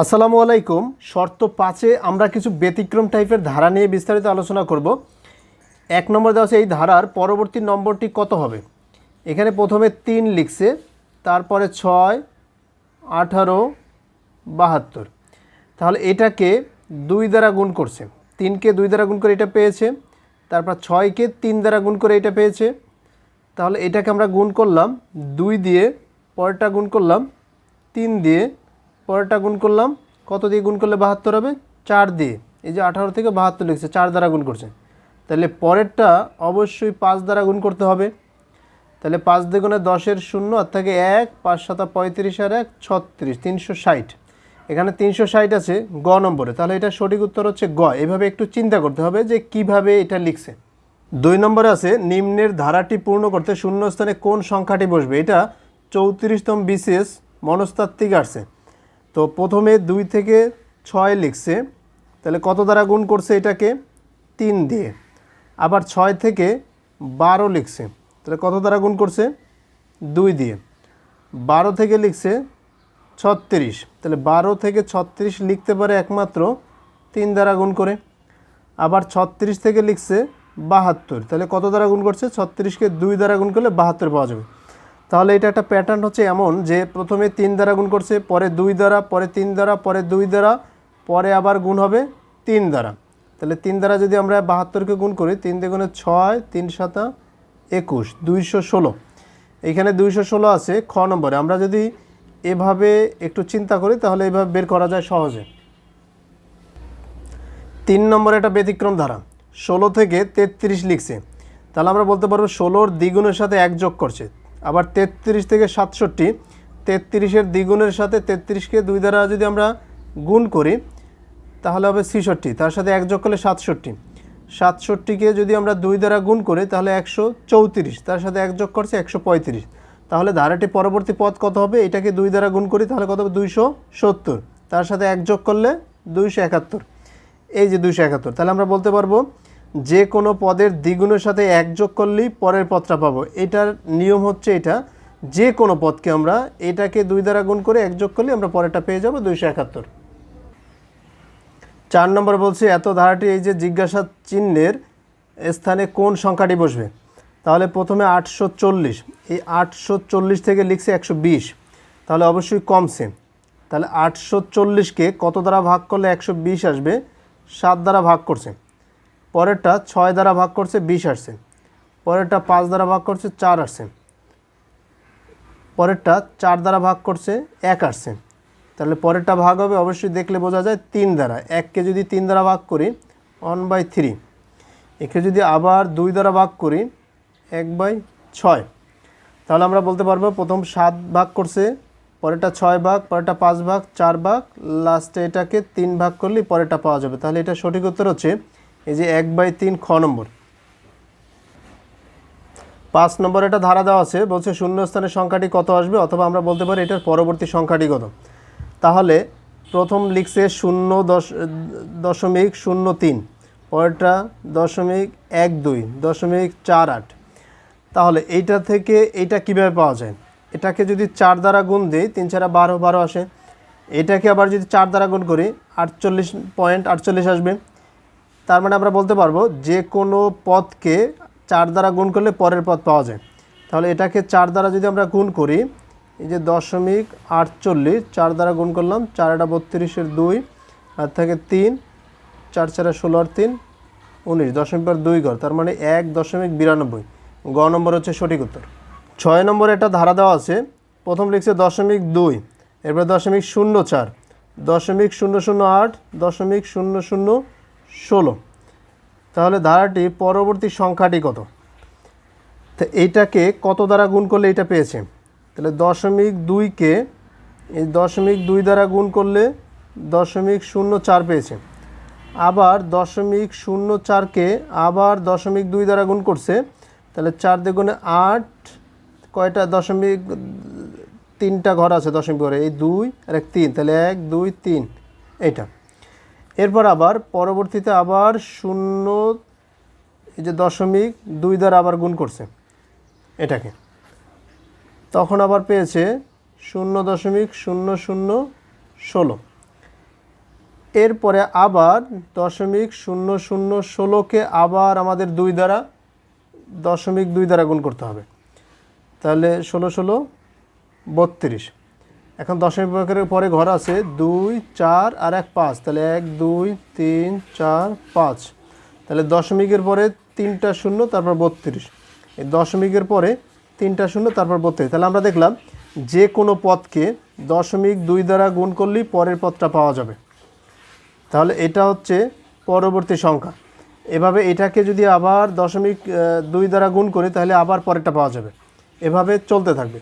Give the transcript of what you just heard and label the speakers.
Speaker 1: আসসালামু আলাইকুম। শর্ত পাঁচে আমরা কিছু ব্যতিক্রম টাইপের ধারা নিয়ে বিস্তারিত আলোচনা করব। এক নম্বর দেওয়া আছে এই ধারার পরবর্তী নম্বরটি কত হবে? এখানে প্রথমে তিন লিখছে, তারপরে ছয়, আঠারো, বাহাত্তর। তাহলে এটাকে দুই দ্বারা গুণ করছে। তিনকে দুই দ্বারা গুণ করে এটা পেয়েছে, তারপর ছয়কে তিন দ্বারা গুণ করে এটা পেয়েছে। তাহলে এটাকে আমরা গুণ করলাম দুই দিয়ে, পরেরটা গুণ করলাম তিন দিয়ে পরেরটা গুণ করলাম, কত দিয়ে গুণ করলে বাহাত্তর হবে? চার দিয়ে। এই যে আঠারো থেকে বাহাত্তর লিখছে, চার দ্বারা গুণ করছে। তাহলে পরেরটা অবশ্যই পাঁচ দ্বারা গুণ করতে হবে। তাহলে পাঁচ দ্বিগুণে দশের শূন্য, আর থাকে এক, পাঁচ সাতা পঁয়ত্রিশ আর এক, ছত্রিশ, তিনশো ষাট। এখানে তিনশো ষাট আছে গ নম্বরে। তাহলে এটা সঠিক উত্তর হচ্ছে গ। এভাবে একটু চিন্তা করতে হবে যে কীভাবে এটা লিখছে। দুই নম্বরে আছে, নিম্নের ধারাটি পূর্ণ করতে শূন্যস্থানে কোন সংখ্যাটি বসবে? এটা চৌত্রিশতম বিশেষ মনস্তাত্ত্বিক আসছে। তো প্রথমে দুই থেকে ছয় লিখছে। তাহলে কত দ্বারা গুণ করছে এটাকে? তিন দিয়ে। আবার ছয় থেকে বারো লিখছে। তাহলে কত দ্বারা গুণ করছে? দুই দিয়ে। বারো থেকে লিখছে ছত্রিশ। তাহলে বারো থেকে ছত্রিশ লিখতে পারে একমাত্র তিন দ্বারা গুণ করে। আবার ছত্রিশ থেকে লিখছে বাহাত্তর। তাহলে কত দ্বারা গুণ করছে? ছত্রিশকে দুই দ্বারা গুণ করলে বাহাত্তর পাওয়া যাবে। তাহলে এটা একটা প্যাটার্ন হচ্ছে এমন যে প্রথমে তিন দ্বারা গুণ করছে, পরে দুই দ্বারা, পরে তিন দ্বারা, পরে দুই দ্বারা, পরে আবার গুণ হবে তিন দ্বারা। তাহলে তিন দ্বারা যদি আমরা বাহাত্তরকে গুণ করি, তিন দ্বিগুণে ছয়, তিন সাতা একুশ, দুইশো ষোলো। এইখানে দুইশো ষোলো আছে খ নম্বরে। আমরা যদি এভাবে একটু চিন্তা করি, তাহলে এভাবে বের করা যায় সহজে। তিন নম্বরে একটা ব্যতিক্রম ধারা। ষোলো থেকে তেত্রিশ লিখছে। তাহলে আমরা বলতে পারব ষোলোর দ্বিগুণের সাথে এক যোগ করছে। আবার তেত্রিশ থেকে সাতষট্টি, তেত্রিশের দ্বিগুণের সাথে তেত্রিশকে দুই দ্বারা যদি আমরা গুণ করি, তাহলে হবে ছিষট্টি, তার সাথে এক যোগ করলে সাতষট্টি। সাতষট্টিকে যদি আমরা দুই দ্বারা গুণ করি, তাহলে একশো চৌত্রিশ, তার সাথে এক যোগ করছে একশো পঁয়ত্রিশ। তাহলে ধারাটি পরবর্তী পদ কত হবে? এটাকে দুই দ্বারা গুণ করি, তাহলে কত হবে? দুইশো সত্তর, তার সাথে এক যোগ করলে দুইশো একাত্তর। এই যে দুইশো একাত্তর, তাহলে আমরা বলতে পারব যে কোনো পদের দ্বিগুণের সাথে এক যোগ করলেই পরের পদটা পাবো। এটার নিয়ম হচ্ছে এটা, যে কোনো পদকে আমরা এটাকে দুই দ্বারা গুণ করে এক যোগ করলে আমরা পরেরটা পেয়ে যাব দুইশো একাত্তর। চার নম্বর বলছে, এত ধারাটি এই যে জিজ্ঞাসা চিহ্নের স্থানে কোন সংখ্যাটি বসবে? তাহলে প্রথমে আটশো চল্লিশ। এই আটশো চল্লিশ থেকে লিখছে একশো বিশ। তাহলে অবশ্যই কমছে তাহলে আটশো চল্লিশকে কত দ্বারা ভাগ করলে একশো বিশ আসবে? সাত দ্বারা ভাগ করছে। পরেরটা ছয় দ্বারা ভাগ করছে বিশ আসছে। পরেরটা পাঁচ দ্বারা ভাগ করছে চার আসছে। পরেরটা চার দ্বারা ভাগ করছে এক আসছে। তাহলে পরেরটা ভাগ হবে, অবশ্যই দেখলে বোঝা যায় তিন দ্বারা। এককে যদি তিন দ্বারা ভাগ করি, ওয়ান বাই থ্রি। একে যদি আবার দুই দ্বারা ভাগ করি, এক বাই ছয়। তাহলে আমরা বলতে পারব প্রথম সাত ভাগ করছে, পরেরটা ছয় ভাগ, পরেরটা পাঁচ ভাগ, চার ভাগ, লাস্টে এটাকে তিন ভাগ করলেই পরেরটা পাওয়া যাবে। তাহলে এটা সঠিক উত্তর হচ্ছে এই যে এক বাই তিন খ নম্বর। পাঁচ নম্বর এটা ধারা দেওয়া আছে, বলছে শূন্যস্থানের সংখ্যাটি কত আসবে অথবা আমরা বলতে পারি এটার পরবর্তী সংখ্যাটি কত। তাহলে প্রথম লিখছে শূন্য দশ, দশমিক শূন্য তিন, পরেরটা দশমিক এক দুই, দশমিক চার আট। তাহলে এইটা থেকে এইটা কীভাবে পাওয়া যায়? এটাকে যদি চার দ্বারা গুণ দিই, তিন চারা বারো বারো আসে। এটাকে আবার যদি চার দ্বারা গুণ করি, আটচল্লিশ পয়েন্ট আটচল্লিশ আসবে। তার মানে আমরা বলতে পারব যে কোনো পদকে চার দ্বারা গুণ করলে পরের পদ পাওয়া যায়। তাহলে এটাকে চার দ্বারা যদি আমরা গুণ করি, এই যে দশমিক আটচল্লিশ, চার দ্বারা গুণ করলাম, চার একটা বত্রিশের দুই, আর থাকে তিন, চার চারে ষোলো আর তিন, উনিশ, দশমিক পর দুই ঘর, তার মানে এক দশমিক বিরানব্বই। গ নম্বর হচ্ছে সঠিক উত্তর। ছয় নম্বরে একটা ধারা দেওয়া আছে, প্রথম লিখছে দশমিক দুই, এরপরে দশমিক শূন্য চার, দশমিক শূন্য শূন্য আট, দশমিক শূন্য শূন্য ষোলো। তাহলে ধারাটি পরবর্তী সংখ্যাটি কত? তো এইটাকে কত দ্বারা গুণ করলে এটা পেয়েছে? তাহলে দশমিক দুইকে এই দশমিক দুই দ্বারা গুণ করলে দশমিক শূন্য চার পেয়েছে। আবার দশমিক শূন্য চারকে আবার দশমিক দুই দ্বারা গুণ করছে, তাহলে চার দ্বিগুণে আট, কয়টা দশমিক তিনটা ঘর আছে দশমিক ঘরে? এই দুই আর এক তিন, তাহলে এক, দুই, তিন, এইটা। এরপর আবার পরবর্তীতে আবার শূন্য, এই যে দশমিক, দুই দ্বারা আবার গুণ করছে এটাকে। তখন আবার পেয়েছে শূন্য দশমিক, শূন্য শূন্য, ষোলো। এরপরে আবার দশমিক, শূন্য শূন্য, ষোলোকে আবার আমাদের দুই দ্বারা, দশমিক দুই দ্বারা গুণ করতে হবে। তাহলে ষোলো ষোলো, বত্রিশ। এখন দশমিক ভাগের পরে ঘর আছে দুই, চার আর এক পাঁচ। তাহলে এক, দুই, তিন, চার, পাঁচ। তাহলে দশমিকের পরে তিনটা শূন্য, তারপর বত্রিশ। এই দশমিকের পরে তিনটা শূন্য, তারপর বত্রিশ। তাহলে আমরা দেখলাম যে কোনো পদকে দশমিক দুই দ্বারা গুণ করলেই পরের পদটা পাওয়া যাবে। তাহলে এটা হচ্ছে পরবর্তী সংখ্যা। এভাবে এটাকে যদি আবার দশমিক দুই দ্বারা গুণ করি, তাহলে আবার পরেরটা পাওয়া যাবে। এভাবে চলতে থাকবে।